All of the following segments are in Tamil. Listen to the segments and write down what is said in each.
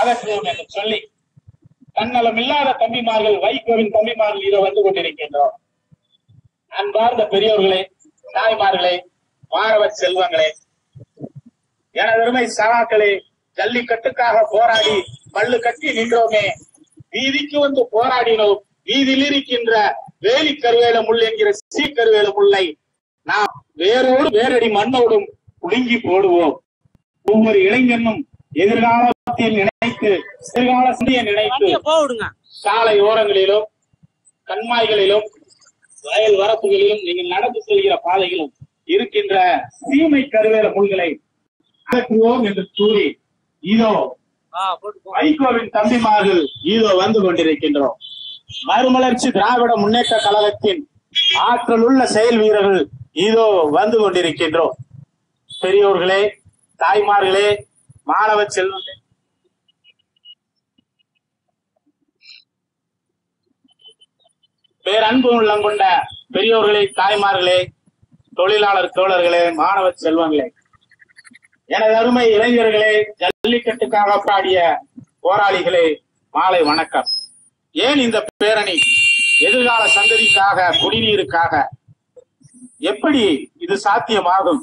அகற்றுவோம் என்று சொல்லி தன்னலம் இல்லாத தம்பிமார்கள் வைகோவின் தம்பிமார்கள் இதோ வந்து கொண்டிருக்கின்றோம். அன்பார்ந்த பெரியோர்களே தாய்மார்களே மாணவ செல்வங்களே எனதருமை சகாக்களே ஜல்லிக்கட்டுக்காக போராடி பல்லு கட்டி நின்றோமே வீதிக்கு வந்து போராடினோம். வீதியில் இருக்கின்ற வேலி கருவேல முள் என்கிற சீ கருவேல முல்லை நாம் வேரோடு வேரடி மண்ணோடும் புழுங்கி போடுவோம். ஒவ்வொரு இளைஞனும் எதிர்கால எதிர்காலத்தில் நினைத்து எதிர்கால சிந்தியை நினைத்து சாலை ஓரங்களிலும் கண்மாய்களிலும் வயல் வரப்புகளிலும் நீங்கள் நடந்து செல்கிற பாதையிலும் இருக்கின்ற தீமை கருவேல முள்களை அகற்றுவோம் என்று கூறி இதோ வைகோவின் தம்பிமார்கள் இதோ வந்து கொண்டிருக்கின்றோம். மறுமலர்ச்சி திராவிட முன்னேற்ற கழகத்தின் ஆற்றல் உள்ள செயல் வீரர்கள் இதோ வந்து கொண்டிருக்கின்றோம். பெரியோர்களே தாய்மார்களே மாணவ செல்வங்களே பேரன்பு உள்ளம் கொண்ட பெரியோர்களே தாய்மார்களே தொழிலாளர் தோழர்களே மாணவ செல்வங்களே. எனது அருமை இளைஞர்களே ஜல்லிக்கட்டுக்காக பாடிய போராளிகளே மாலை வணக்கம். ஏன் இந்த பேரணி? எதிர்கால சந்ததிக்காக குடிநீருக்காக. எப்படி இது சாத்தியமாகும்?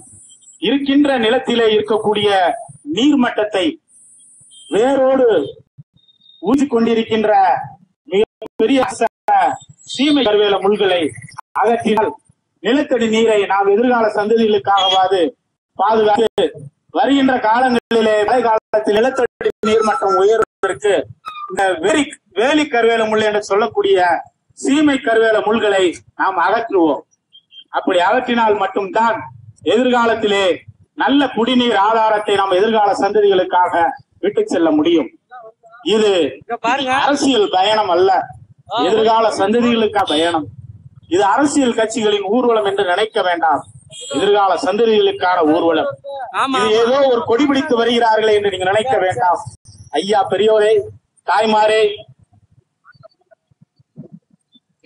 இருக்கின்ற நிலத்திலே இருக்கக்கூடிய நீர்மட்டத்தை வேரோடு ஊற்றிக் கொண்டிருக்கின்ற மிகப்பெரிய சீமை கருவேல முள்களை அகற்றினால் நிலத்தடி நீரை நாம் எதிர்கால சந்ததிகளுக்காகவாது பாதுகாத்து வருகின்ற காலங்களிலே மழை காலத்தில் நிலத்தடி நீர்மட்டம் உயர்வதற்கு இந்த வேலி வேலி கருவேல முள் என்று சொல்லக்கூடிய சீமை கருவேல முள்களை நாம் அகற்றுவோம். அப்படி அகற்றினால் மட்டும்தான் எதிர்காலத்திலே நல்ல குடிநீர் ஆதாரத்தை நாம் எதிர்கால சந்ததிகளுக்காக விட்டு செல்ல முடியும். இது அரசியல் பயணம் அல்ல. எதிர்கால சந்ததிகளுக்கான பயணம்? இது அரசியல் கட்சிகளின் ஊர்வலம் என்று நினைக்க வேண்டாம். எதிர்கால சந்ததிகளுக்கான ஊர்வலம். இது ஏதோ ஒரு கொடி பிடித்து வருகிறார்களே என்று நீங்க நினைக்க வேண்டாம். ஐயா பெரியோரே தாய்மாரே.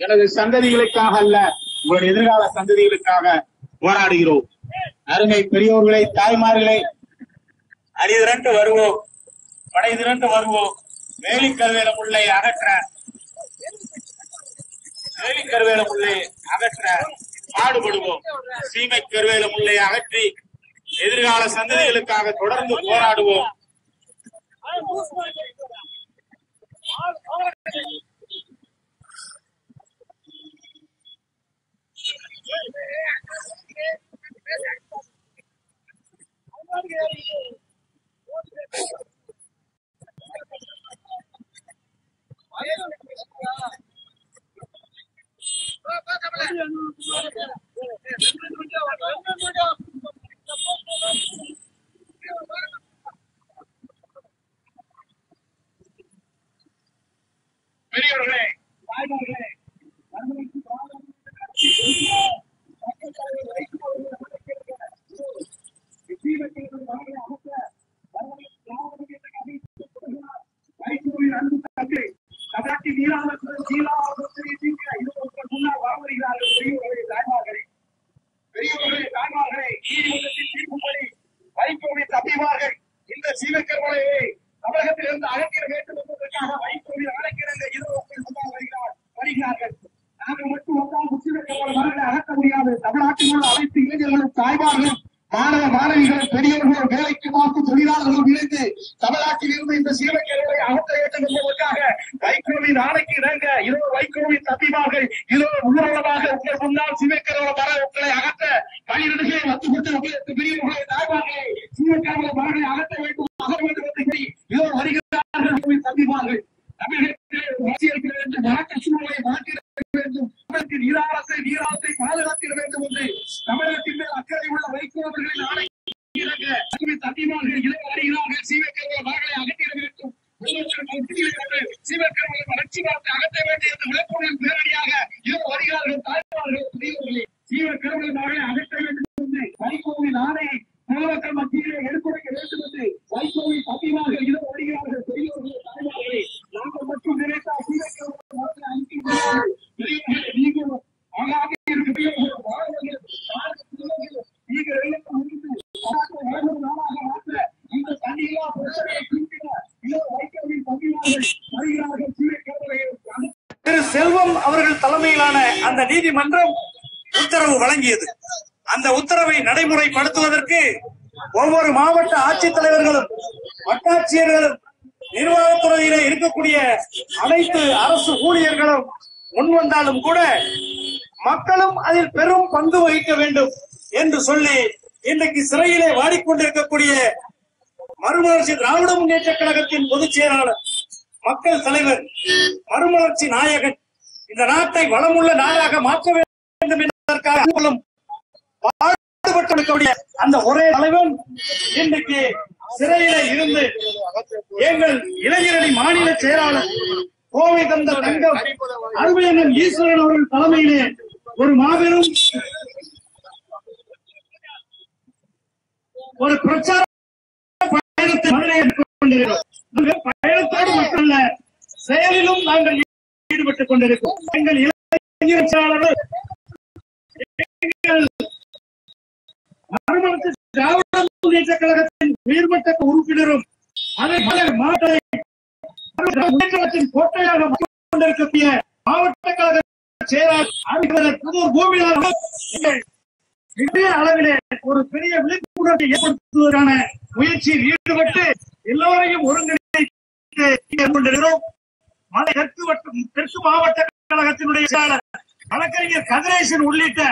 எனது சந்ததிகளுக்காக அல்ல உங்களுடைய எதிர்கால சந்ததிகளுக்காக போராடுகிறோம். அருமை பெரியோர்களே தாய்மார்களே அணிதிரண்டு வருவோம். படை திரண்டு வருவோம். வேலிக்கருவேல முல்லை அகற்ற வேலிக்கருவேல முல்லை அகற்ற பாடுபடுவோம். சீமை கருவேல முல்லை அகற்றி எதிர்கால சந்ததிகளுக்காக தொடர்ந்து போராடுவோம். பெரியவர்களே தாய்மார்களே பெரியவர்களே தாய்மார்களே நீதிமன்றத்தின் தீர்ப்புப்படி வைகோவின் தப்பிவார்கள் இந்த சீவக்கர்மலையை தமிழகத்திலிருந்து அகற்றிட வேண்டும் என்பதற்காக வைகோவில் அழைக்கிறது இருவர்கள் முன்னால் வருகிறார் வருகிறார்கள் நாங்கள் மட்டும் வந்தால் முஸ்லிம்கள் மரங்களை அகற்ற முடியாது தமிழ்நாட்டில் உள்ள அனைத்து இளைஞர்களும் தாய்மார்களும் மாணவ மாணவிகளும் பெரியவர்களும் வேலைக்கு பார்க்கும் தொழிலாளர்களும் இணைந்து தமிழ்நாட்டில் இருந்து இந்த சீவக்கர்மலை அகற்ற வேண்டும் என்பதற்காக வைகோவின் ஆணைக்கு இறங்க இதோ வைகோவின் தப்பிமார்கள் இதோ ஊரளவாக உங்கள் முன்னால் சிவக்கரவ மர உங்களை அகற்ற பனிரெண்டுகளை வந்து கொடுத்து உங்களுக்கு பெரியவர்களை தாய்வார்களே சீவக்கரவ மரங்களை அகற்ற வேண்டும் அகற வேண்டும் என்று சொல்லி இதோ வருகிறார்கள் கோவில் தம்பிமார்கள். தமிழகத்திலே அரசியல் என்று நாட்டு சூழலை மாற்றிட வேண்டும் தமிழகத்தின் நீராசை நீராசை பாதுகாத்திட வேண்டும் என்று தமிழகத்தின் மேல் அக்கறை உள்ள வைகோவர்களின் ஆணை இறங்க கோவில் தம்பிமார்கள் இளம் வருகிறார்கள் சீவக்கரவ மரங்களை அகற்றிட வேண்டும். சீவக்கரவர்களை வளர்ச்சி பார்த்து அகற்ற வேண்டும் என்று விளக்குடன் பேரணியாக இதோ வருகிறார்கள் தாய்மார்கள் பெரியவர்களே சீவக்கரவர்களை அகற்ற வேண்டும் என்று வைகோவின் ஆணையை பொதுமக்கள் மத்தியிலே எடுத்துரைக்க வேண்டும் என்று வைகோவின் பதிவாக இருந்து வருகிறார்கள் பெரியவர்களே தாய்மார்களே நாங்கள் மட்டும் நினைத்தால் சீவக்கரவர்களை மரங்களை அனுப்பி விடுவார்கள். பெரியவர்களே நீங்கள் ஆளாக இருக்க பெரியவர்கள் வாழ்வர்கள் வாழ்வர்கள் நீங்கள் எல்லாம் உணர்ந்து நாட்டை வாழ்வு நாளாக மாற்ற இந்த தண்ணியில்லா பிரச்சனையை குறிப்பிட வருகிறார்கள் சீமைக்கருவளையில் திரு செல்வம் அவர்கள் தலைமையிலான அந்த நீதிமன்றம் உத்தரவு வழங்கியது. அந்த உத்தரவை நடைமுறைப்படுத்துவதற்கு ஒவ்வொரு மாவட்ட ஆட்சித்தலைவர்களும் வட்டாட்சியர்களும் நிர்வாகத்துறையிலே இருக்கக்கூடிய அனைத்து அரசு ஊழியர்களும் முன்வந்தாலும் கூட மக்களும் அதில் பெரும் பங்கு வகிக்க வேண்டும் என்று சொல்லி இன்றைக்கு சிறையிலே வாடிக்கொண்டிருக்கக்கூடிய மறுமலர்ச்சி திராவிட முன்னேற்ற கழகத்தின் பொதுச் செயலாளர் மக்கள் தலைவர் மறுமலர்ச்சி நாயகன் இந்த நாட்டை வளமுள்ள நாடாக மாற்ற வேண்டும் என்பதற்காக பாடுபட்டிருக்கக்கூடிய அந்த ஒரே தலைவன் இன்றைக்கு சிறையில இருந்து எங்கள் இளைஞரணி மாநில செயலாளர் கோவை தந்த தங்கம் அருமையண்ணன் ஈஸ்வரன் அவர்கள் தலைமையிலே ஒரு மாபெரும் ஒரு பிரச்சார பயணத்தை பயணத்தோடு மட்டுமல்ல செயலிலும் நாங்கள் செயல்பட்டுக் கொண்டிருக்கும். எங்கள் இளைஞர் செயலாளர்கள் திராவிட முன்னேற்ற கழகத்தின் உயர்மட்ட உறுப்பினரும் அதை மாவட்ட முன்னேற்றத்தின் கோட்டையாக கொண்டிருக்கக்கூடிய மாவட்ட கழக செயலாளர் புதூர் பூமியாளர் பெரிய அளவிலே ஒரு பெரிய விழிப்புணர்வை ஏற்படுத்துவதற்கான முயற்சியில் ஈடுபட்டு எல்லோரையும் ஒருங்கிணைத்து கொண்டிருக்கிறோம். மலை தெற்கு தெற்கு மாவட்ட கழகத்தினுடைய செயலாளர் வழக்கறிஞர் கதிரேசன் உள்ளிட்ட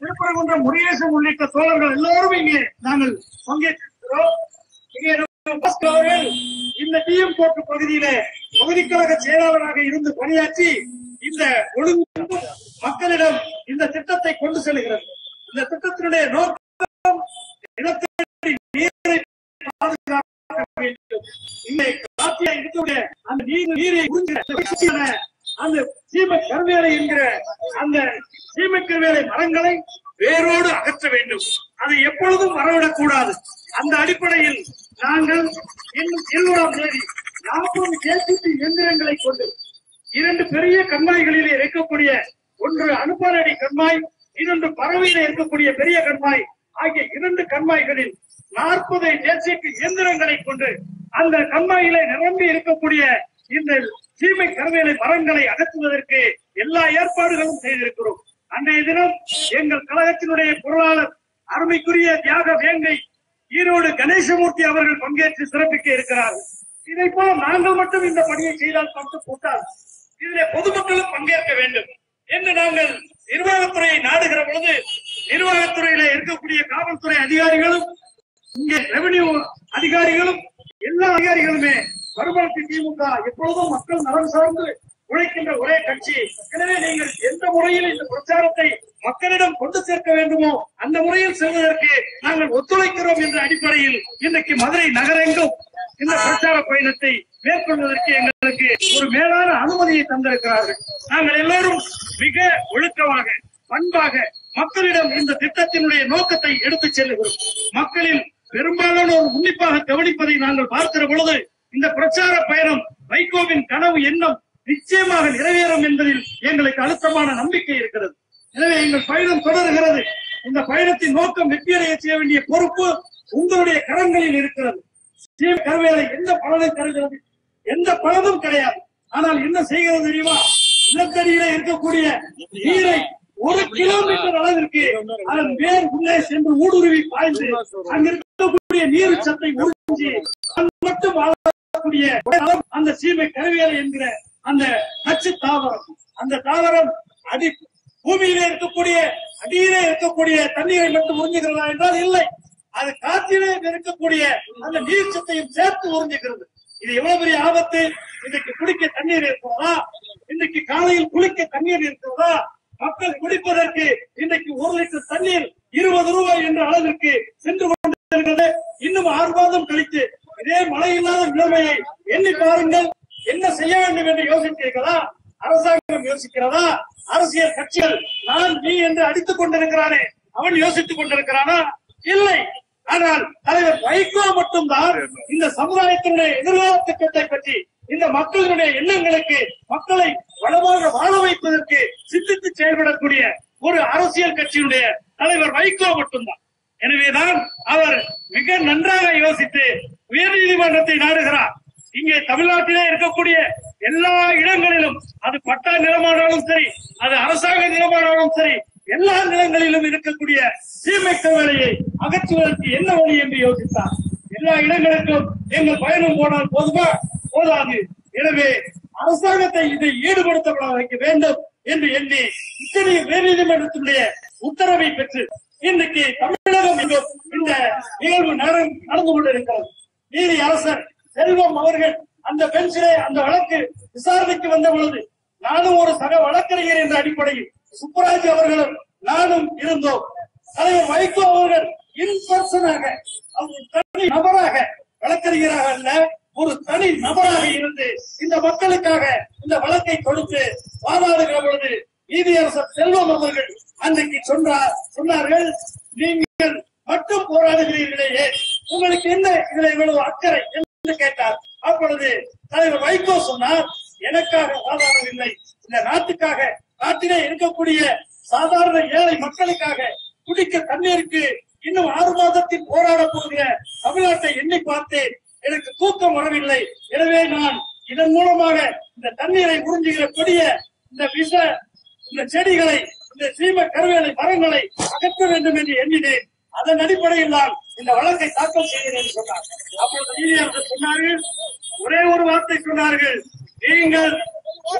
திருப்பரங்குன்றம் முருகேசன் உள்ளிட்ட தோழர்கள் எல்லோரும் இங்கே நாங்கள் பங்கேற்றிருக்கிறோம். அவர்கள் இந்த டிஎம் கோட்டு பகுதியிலே பகுதி கழக செயலாளராக இருந்து பணியாற்றி இந்த ஒழுங்கு மக்களிடம் இந்த திட்டத்தை கொண்டு செல்கிறது இந்த திட்டத்தினுடைய நோக்கம் நிலத்தடி நீரை பாதுகாக்க வேண்டும் இங்கே காட்சியா இருக்கக்கூடிய அந்த நீரை அந்த சீமக்கருவேலை என்கிற அந்த சீமக்கருவேலை மரங்களை வேரோடு அகற்ற வேண்டும். அதை எப்பொழுதும் வரவிடக்கூடாது. அந்த அடிப்படையில் நாங்கள் இன்னும் இருபதாம் தேதி நாற்பது கேசிபி இயந்திரங்களை கொண்டு இரண்டு பெரிய கண்மாய்களிலே இருக்கக்கூடிய ஒன்று அனுப்பாரடி கண்மாய் இன்னொன்று பறவையில இருக்கக்கூடிய பெரிய கண்மாய் ஆகிய இரண்டு கண்மாய்களில் நாற்பது ஜேசிபி இயந்திரங்களை கொண்டு அந்த கண்மாயிலே நிரம்பி இருக்கக்கூடிய இந்த சீமை கருவேலை மரங்களை அகற்றுவதற்கு எல்லா ஏற்பாடுகளும் செய்திருக்கிறோம். அன்றைய தினம் எங்கள் கழகத்தினுடைய பொருளாளர் அருமைக்குரிய தியாக வேங்கை ஈரோடு கணேசமூர்த்தி அவர்கள் பங்கேற்று சிறப்பிக்க இருக்கிறார்கள் இதை போல நாங்கள் மட்டும் இந்த பணியை செய்தால் மட்டும் போட்டால் இதிலே பொதுமக்களும் பங்கேற்க வேண்டும் என்று நாங்கள் நிர்வாகத்துறையை நாடுகிற பொழுது நிர்வாகத்துறையில இருக்கக்கூடிய காவல்துறை அதிகாரிகளும் இங்கே ரெவன்யூ அதிகாரிகளும் எல்லா அதிகாரிகளுமே வருமானத்தின் திமுக எப்பொழுதும் மக்கள் நலன் சார்ந்து உழைக்கின்ற ஒரே கட்சி. எனவே நீங்கள் எந்த முறையில் இந்த பிரச்சாரத்தை மக்களிடம் கொண்டு சேர்க்க வேண்டுமோ அந்த முறையில் செல்வதற்கு நாங்கள் ஒத்துழைக்கிறோம் என்ற அடிப்படையில் இன்றைக்கு மதுரை நகரெங்கும் இந்த பிரச்சார பயணத்தை மேற்கொள்வதற்கு எங்களுக்கு ஒரு மேலான அனுமதியை தந்திருக்கிறார்கள். நாங்கள் எல்லோரும் மிக ஒழுக்கமாக பண்பாக மக்களிடம் இந்த திட்டத்தினுடைய நோக்கத்தை எடுத்துச் செல்லுகிறோம். மக்களில் பெரும்பாலானோர் உன்னிப்பாக கவனிப்பதை நாங்கள் பார்க்கிற பொழுது இந்த பிரச்சார பயணம் வைகோவின் கனவு எண்ணம் நிச்சயமாக நிறைவேறும் என்பதில் எங்களுக்கு அழுத்தமான நம்பிக்கை இருக்கிறது. எனவே எங்கள் பயணம் தொடர்கிறது. இந்த பயணத்தின் நோக்கம் வெற்றியடைய செய்ய வேண்டிய பொறுப்பு உங்களுடைய கரங்களில் இருக்கிறது. சீம கருவேலை எந்த பலனை தருகிறது? எந்த பலனும் கிடையாது. ஆனால் என்ன செய்கிறது தெரியுமா? நிலத்தடியில இருக்கக்கூடிய நீரை ஒரு கிலோமீட்டர் அளவிற்கு அதன் வேர் உள்ளே சென்று ஊடுருவி பாய்ந்து அங்கிருக்கக்கூடிய நீர் சத்தை உறிஞ்சி அது மட்டும் வாழக்கூடிய அந்த சீமை கருவேலை என்கிற அந்த நச்சு தாவரம். அந்த தாவரம் அடி பூமியிலே இருக்கக்கூடிய அடியிலே இருக்கக்கூடிய தண்ணீரை மட்டும் உறிஞ்சுகிறதா என்றால் இல்லை. அது காற்றிலே இருக்கக்கூடிய அந்த நீர் சத்தையும் சேர்த்து உறிஞ்சுகிறது. இது எவ்வளவு பெரிய ஆபத்து? இன்றைக்கு குடிக்க தண்ணீர் இருக்கிறதா? இன்றைக்கு காலையில் குளிக்க தண்ணீர் இருக்கிறதா? மக்கள் குடிப்பதற்கு இன்றைக்கு ஒரு லிட்டர் தண்ணீர் இருபது ரூபாய் என்ற அளவிற்கு சென்று கொண்டிருக்கிறது. இன்னும் ஆறு மாதம் கழித்து இதே மழை இல்லாத நிலைமையை எண்ணி பாருங்கள். என்ன செய்ய வேண்டும் என்று யோசிக்கிறீர்களா அரசாங்கம் யோசிக்கிறதா? அரசியல் கட்சிகள் நான் நீ என்று அடித்துக் கொண்டிருக்கிறானே அவன் யோசித்துக் கொண்டிருக்கிறானா? இல்லை. ஆனால் தலைவர் வைகோ மட்டும்தான் இந்த சமுதாயத்தினுடைய எதிர்கால திட்டத்தை பற்றி இந்த மக்களுடைய எண்ணங்களுக்கு மக்களை வளமாக வாழ வைப்பதற்கு சிந்தித்து செயல்படக்கூடிய ஒரு அரசியல் கட்சியினுடைய தலைவர் வைகோ மட்டும்தான். எனவேதான் அவர் மிக நன்றாக யோசித்து உயர்நீதிமன்றத்தை நாடுகிறார். இங்கே தமிழ்நாட்டிலே இருக்கக்கூடிய எல்லா இடங்களிலும் அது பட்டா நிலமானாலும் சரி அது அரசாங்க நிலமானாலும் சரி எல்லா நிலங்களிலும் இருக்கக்கூடிய சீமைக்க வேலையை அகற்றுவதற்கு என்ன வழி என்று யோசித்தார். எல்லா இடங்களுக்கும் எங்கள் பயணம் போனால் போதுமா? போதாது. எனவே அரசாங்கத்தை இதை ஈடுபடுத்தப்பட வைக்க வேண்டும் என்று எண்ணி இத்தனை உயர்நீதிமன்றத்தினுடைய உத்தரவை பெற்று இன்றைக்கு தமிழகம் இந்த நிகழ்வு நட- நடந்து கொண்டிருக்கிறது. நீதி அரசர் செல்வம் அவர்கள் அந்த பெஞ்சிலே அந்த வழக்கு விசாரணைக்கு வந்த பொழுது நானும் ஒரு சக வழக்கறிஞர் என்ற அடிப்படையில் சுப்பராஜ் அவர்களும் நானும் இருந்தோம். தலைவர் வைகோ அவர்கள் இன்பர்சனாக தனி நபராக வழக்கறிஞராக அல்ல ஒரு தனி நபராக இருந்து இந்த மக்களுக்காக இந்த வழக்கை கொடுத்து வாதாடுகிற பொழுது நீதியரசர் செல்வம் அவர்கள் அன்றைக்கு சொன்னார் சொன்னார்கள் நீங்கள் மட்டும் போராடுகிறீர்களே உங்களுக்கு என்ன இதுல இவ்வளவு அக்கறை என்று கேட்டார். அப்பொழுது தலைவர் வைகோ சொன்னார் எனக்காக வாதாடவில்லை இந்த நாட்டுக்காக நாட்டிலே இருக்கக்கூடிய சாதாரண ஏழை மக்களுக்காக குடிக்க தண்ணீருக்கு இன்னும் ஆறு மாதத்தில் போராட போகிற தமிழ்நாட்டை எண்ணி பார்த்தேன். எனக்கு தூக்கம் வரவில்லை. எனவே நான் இதன் மூலமாக இந்த தண்ணீரை உறிஞ்சுகிற கொடிய இந்த விஷ இந்த செடிகளை இந்த சீம கருவேலை மரங்களை அகற்ற வேண்டும் என்று எண்ணினேன். அதன் அடிப்படையில் தான் இந்த வழக்கை தாக்கல் செய்கிறேன் என்று சொன்னார். அப்பொழுது நீதியரசர் சொன்னார்கள் ஒரே ஒரு வார்த்தை சொன்னார்கள். நீங்கள்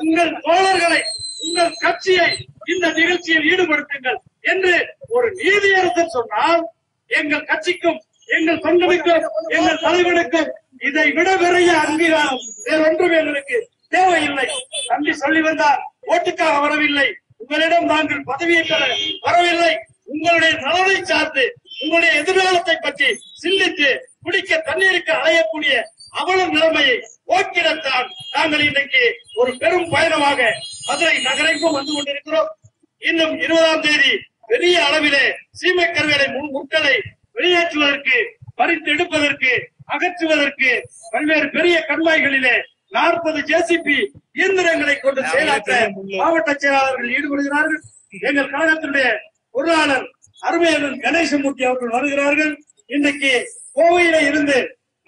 உங்கள் தோழர்களை உங்கள் கட்சியை இந்த நிகழ்ச்சியில் ஈடுபடுத்துங்கள் என்று ஒரு நீதியரசர் சொன்னால் எங்கள் கட்சிக்கும் எங்கள் தொண்டனுக்கும் எங்கள் தலைவனுக்கும் இதை விட பெரிய அங்கீகாரம் வேறொன்றும் எங்களுக்கு தேவையில்லை. நன்றி சொல்லி வந்தார் ஓட்டுக்காக வரவில்லை. உங்களிடம் நாங்கள் பதவியை பெற வரவில்லை. உங்களுடைய நலனை சார்ந்து உங்களுடைய எதிர்காலத்தை பற்றி சிந்தித்து குடிக்க தண்ணீருக்கு அலையக்கூடிய அவல நிலைமையை போக்கிடத்தான் நாங்கள் இன்னைக்கு ஒரு பெரும் பயணமாக மதுரை நகரைக்கும் வந்து கொண்டிருக்கிறோம். இன்னும் இருபதாம் தேதி பெரிய அளவிலே சீமை கருவேலை முட்களை வெளியேற்றுவதற்கு பறித்து எடுப்பதற்கு அகற்றுவதற்கு பல்வேறு பெரிய கண்மாய்களிலே நாற்பது ஜேசிபி இயந்திரங்களை கொண்டு செயலாற்ற மாவட்ட செயலாளர்கள் ஈடுபடுகிறார்கள். எங்கள் கழகத்தினுடைய பொருளாளர் அருமையாளர் கணேசமூர்த்தி அவர்கள் வருகிறார்கள். இன்றைக்கு கோவையில இருந்து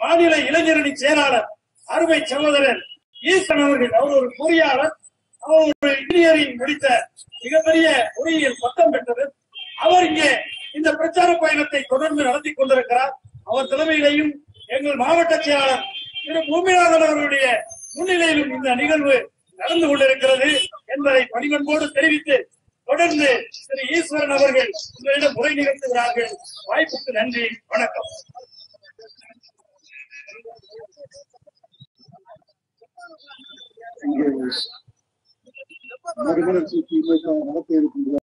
மாநில இளைஞரணி செயலாளர் அருமை சகோதரர் ஈசன் அவர்கள் அவர் ஒரு பொறியாளர் அவர் ஒரு இன்ஜினியரிங் முடித்த மிகப்பெரிய பொறியியல் பட்டம் பெற்றது. அவர் இங்கே இந்த பிரச்சார பயணத்தை தொடர்ந்து நடத்தி கொண்டிருக்கிறார். அவர் தலைமையிலையும் எங்கள் மாவட்ட செயலாளர் திரு பூமிநாதன் அவர்களுடைய முன்னிலையிலும் இந்த நிகழ்வு நடந்து கொண்டிருக்கிறது என்பதை பணிவன்போடு தெரிவித்து தொடர்ந்து திரு ஈஸ்வரன் அவர்கள் உங்களிடம் உரை நிகழ்த்துகிறார்கள். வாய்ப்புக்கு நன்றி வணக்கம். மறுமலர்ச்சி திமுக நடத்த இருக்கின்ற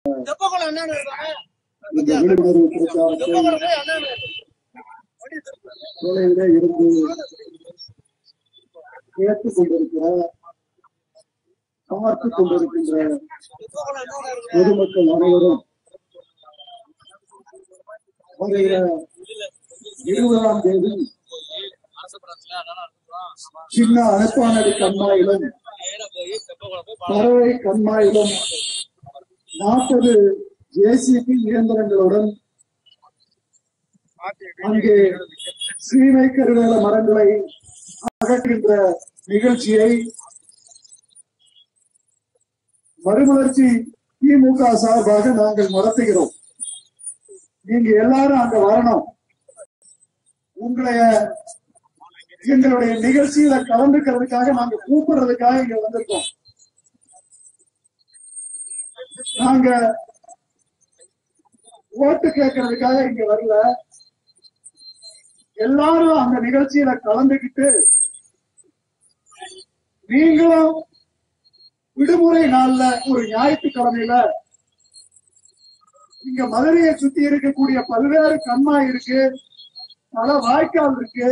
இந்த விழிப்புணர்வு பிரச்சாரத்தை இருந்து கேட்டுக் கொண்டிருக்கிற பார்த்துக் கொண்டிருக்கின்ற பொதுமக்கள் அனைவரும் வருகிற இருபதாம் தேதி சின்ன அனுப்பானடி கண்மாயிலும் பறவை கண்மாயிலும் நாற்பது ஜேசிபி இயந்திரங்களுடன் அங்கே சீமை கருவேல மரங்களை அகற்றுகின்ற நிகழ்ச்சியை மறுமலர்ச்சி திமுக சார்பாக நாங்கள் நடத்துகிறோம். நீங்க எல்லாரும் அங்க வரணும். உங்களைய எங்களுடைய நிகழ்ச்சியில கலந்துக்கிறதுக்காக நாங்க கூப்பிடுறதுக்காக இங்க வந்திருக்கோம். நாங்க ஓட்டு கேட்கறதுக்காக இங்க வரல. எல்லாரும் அந்த நிகழ்ச்சியில கலந்துக்கிட்டு நீங்களும் விடுமுறை நாள்ல ஒரு ஞாயிற்றுக்கிழமையில இங்க மதுரையை சுத்தி இருக்கக்கூடிய பல்வேறு கண்மாய் இருக்கு பல வாய்க்கால் இருக்கு.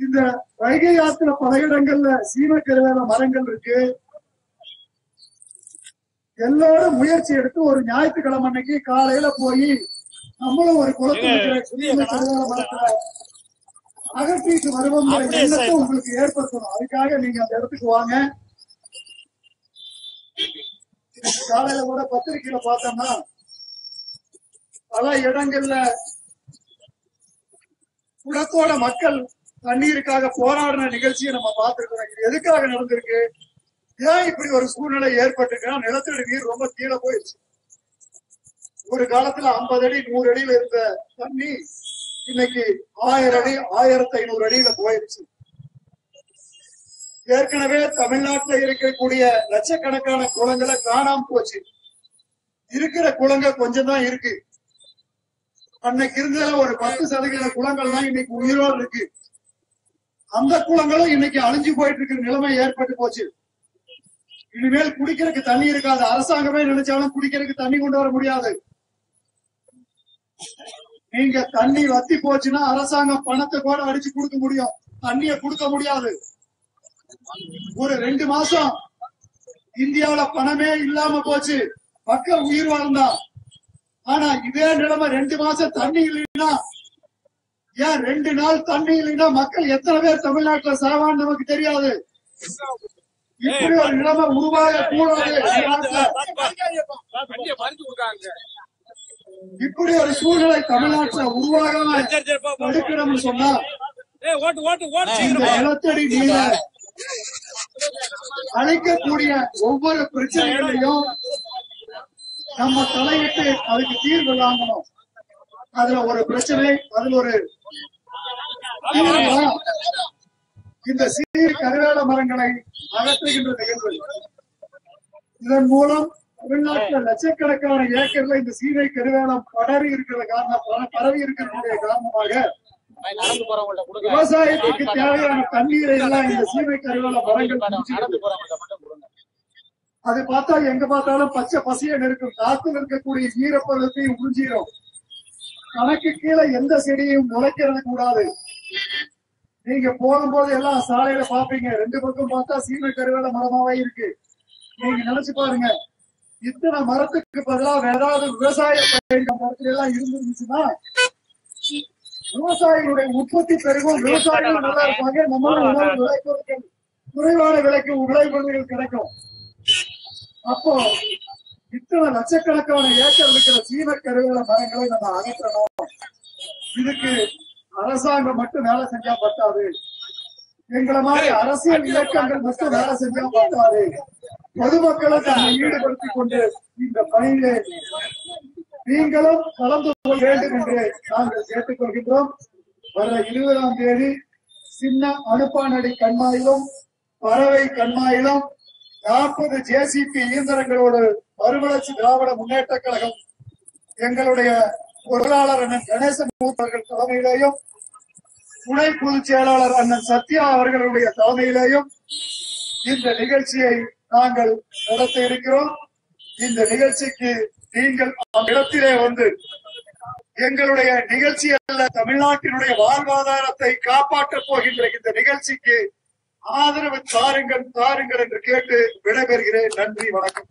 இந்த வைகை ஆத்துல பல இடங்கள்ல சீமக்கருவேல மரங்கள் இருக்கு. எல்லாரும் முயற்சி எடுத்து ஒரு ஞாயிற்றுக்கிழமை அன்னைக்கு காலையில போய் நம்மளும் ஒரு குளத்துல இருக்கிற மரத்துல அகற்றிட்டு வருவோங்கிற எண்ணத்தை உங்களுக்கு ஏற்படுத்தணும். அதுக்காக நீங்க அந்த இடத்துக்கு வாங்க. காலையில கூட பத்திரிக்கையில பார்த்தோம்னா பல இடங்கள்ல குடத்தோட மக்கள் தண்ணீருக்காக போராடின நிகழ்ச்சியை நம்ம பார்த்திருக்கிறோம். இது எதுக்காக நடந்திருக்கு? ஏன் இப்படி ஒரு சூழ்நிலை ஏற்பட்டிருக்குன்னா நிலத்தடி நீர் ரொம்ப கீழே போயிடுச்சு. ஒரு காலத்துல ஐம்பது அடி நூறு அடியில இருந்த தண்ணி இன்னைக்கு ஆயிரம் அடி ஆயிரத்தி ஐநூறு அடியில போயிடுச்சு ஏற்கனவே தமிழ்நாட்டுல இருக்கக்கூடிய லட்சக்கணக்கான குளங்களை காணாம போச்சு. இருக்கிற குளங்கள் கொஞ்சம் தான் இருக்கு. அன்னைக்கு இருந்ததுல ஒரு பத்து சதவீத குளங்கள் தான் இன்னைக்கு உயிரோடு இருக்கு. அந்த குளங்களும் இன்னைக்கு அழிஞ்சு போயிட்டு இருக்கிற நிலைமை ஏற்பட்டு போச்சு. இனிமேல் குடிக்கிறதுக்கு தண்ணி இருக்காது. அரசாங்கமே நினைச்சாலும் குடிக்கிறதுக்கு தண்ணி கொண்டு வர முடியாது. நீங்க தண்ணி வத்தி போச்சுன்னா அரசாங்கம் பணத்தை கூட அடிச்சு கொடுக்க முடியும் தண்ணிய கொடுக்க முடியாது ஒரு ரெண்டு மாசம் இந்தியாவுல பணமே இல்லாம போச்சு மக்கள் உயிர் வாழ்ந்தான் ஆனா இதே நிலைமை ரெண்டு மாசம் தண்ணி இல்லைன்னா ஏன் ரெண்டு நாள் தண்ணி இல்லைன்னா மக்கள் எத்தனை பேர் தமிழ்நாட்டுல சாவான்னு நமக்கு தெரியாது இப்படி ஒரு நிலைமை உருவாக கூடாது இந்த நாட்டுல. வண்டியை மறிச்சு கொடுக்காங்க இப்படி ஒரு சூழ்நிலை தமிழ்நாட்டுல உருவாகாம. தடுக்கணும்னு சொன்னா. நிலத்தடி நீரை அழிக்கக்கூடிய ஒவ்வொரு பிரச்சனைகளையும் நம்ம தலையிட்டு அதுக்கு தீர்வு வாங்கணும் அதுல ஒரு பிரச்சனை அதுல ஒரு இந்த சீர் கருவேல மரங்களை அகற்றுகின்ற நிகழ்வு இதன் மூலம் தமிழ்நாட்டுல லட்சக்கணக்கான ஏக்கர்ல இந்த சீரை கருவேலம் படரி இருக்கிற காரணம் பர- பரவி இருக்கிறதுடைய காரணமாக விவசாயத்துக்கு தேவையான தண்ணீரை எல்லாம் இந்த சீமை கருவேல மரங்கள் அது பார்த்தா எங்க பார்த்தாலும் பச்சை பசியன் இருக்கும் காத்துல இருக்கக்கூடிய ஈரப்பதத்தையும் உறிஞ்சிடும் கணக்கு கீழே எந்த செடியும் முளைக்கிறது கூடாது. நீங்க போகும்போது எல்லாம் சாலையில பாப்பீங்க ரெண்டு பக்கம் பார்த்தா சீமை கருவேல மரமாவே இருக்கு. நீங்க நினைச்சு பாருங்க. இத்தனை மரத்துக்கு பதிலா வேற ஏதாவது விவசாய பயிர்கள் மரத்துல எல்லாம் இருந்துருந்துச்சுன்னா விவசாயிகளுடைய உற்பத்தி பெருகும் விவசாயிகள் நல்லா இருப்பாங்க நம்மளும் உணவு விளைபொருட்கள் குறைவான விலைக்கு விளைபொருட்கள் கிடைக்கும். அப்போ இத்தனை லட்சக்கணக்கான ஏக்கர் இருக்கிற சீன கருவேல மரங்களை நம்ம அகற்றணும். இதுக்கு அரசாங்கம் மட்டும் வேலை செஞ்சா பத்தாது. எங்களை மாதிரி அரசியல் இயக்கங்கள் மட்டும் வேலை செஞ்சா பத்தாது. பொதுமக்களை தன்னை ஈடுபடுத்திக் கொண்டு இந்த பணியிலே நீங்களும் கலந்து கொள்ள வேண்டும் என்று நாங்கள் கேட்டுக்கொள்கின்றோம். வர இருபதாம் தேதி சின்ன அனுப்பானடி கண்மாயிலும் பறவை கண்மாயிலும் நாற்பது ஜேசிபி இயந்திரங்களோடு மறுமலர்ச்சி திராவிட முன்னேற்ற கழகம் எங்களுடைய பொருளாளர் அண்ணன் கணேசன் அவர்கள் தலைமையிலேயும் துணை பொதுச் செயலாளர் அண்ணன் சத்யா அவர்களுடைய தலைமையிலேயும் இந்த நிகழ்ச்சியை நாங்கள் நடத்த இருக்கிறோம். இந்த நிகழ்ச்சிக்கு நீங்கள் அந்த இடத்திலே வந்து எங்களுடைய நிகழ்ச்சி அல்ல தமிழ்நாட்டினுடைய வாழ்வாதாரத்தை காப்பாற்றப் போகின்ற இந்த நிகழ்ச்சிக்கு ஆதரவு தாருங்கள் தாருங்கள் என்று கேட்டு விடைபெறுகிறேன். நன்றி வணக்கம்.